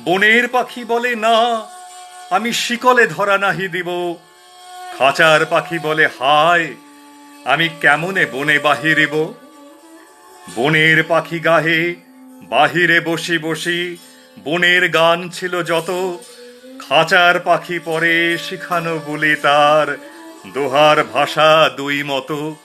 বনের পাখি বলে, না, আমি শিকলে ধরা নাহি দিব। খাঁচার পাখি বলে, হায়, আমি কেমনে বনে বাহিরিব? বনের পাখি গাহে, বাহিরে বসি বসি, বনের গান ছিল যত। খাঁচার পাখি পরে শিখানো বলে তার দোহার ভাষা দুই মতো।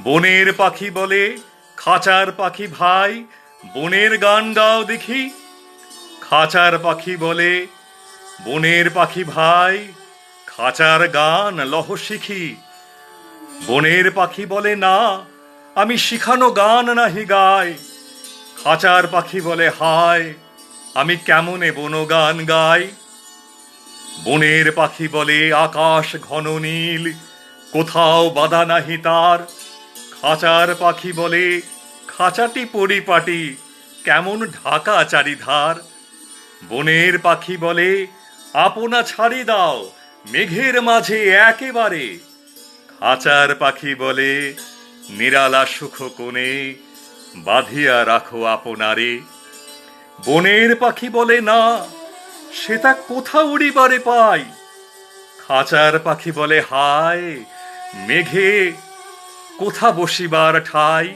বনের পাখি বলে, খাঁচার পাখি ভাই, বনের গান গাও দেখি খাঁচার পাখি বলে, বনের পাখি ভাই, খাঁচার গান লহ শিখি। বনের পাখি বলে, না, আমি শিখানো গান নাহি গাই। খাঁচার পাখি বলে হায় আমি কেমনে বনগান গাই? বনের পাখি বলে, আকাশ ঘন নীল, কোথাও বাধা নাহি তার। খাঁচার পাখি বলে, খাঁচাটি পরিপাটি, কেমন ঢাকা চারিধার। বনের পাখি বলে, আপনা ছাড়ি দাও, মেঘের মাঝে একেবারে। খাঁচার পাখি বলে, নিরালা সুখ কোণে বাঁধিয়া রাখো আপনারে। বনের পাখি বলে, না, সেটা কোথা উড়িবারে পাই। খাঁচার পাখি বলে, হায়, মেঘে কোথা বসিবার ঠাই?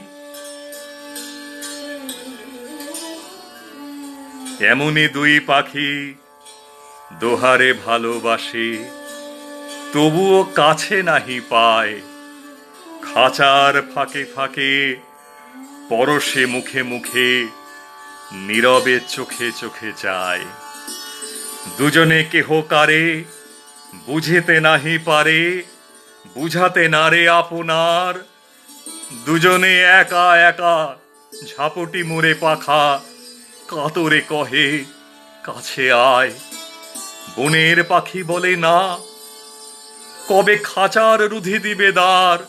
এমনই দুই পাখি দোহারে ভালোবাসে, তবুও কাছে নাহি পায়। খাঁচার ফাঁকে ফাঁকে, পরশে মুখে মুখে, নীরবে চোখে চোখে যায়। দুজনে কেহ কারে, বুঝেতে নাহি পারে, বুঝাতে নারে আপনার। দুজনে একা একা ঝাপটি মোড়ে পাখা কাতরে কহে, কাছে আয়। বনের পাখি বলে না। কবে খাঁচার রুধি দিবে দ্বার?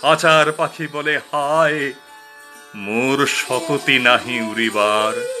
খাঁচার পাখি বলে, হায়, মোর শকতি নাহি উড়িবার।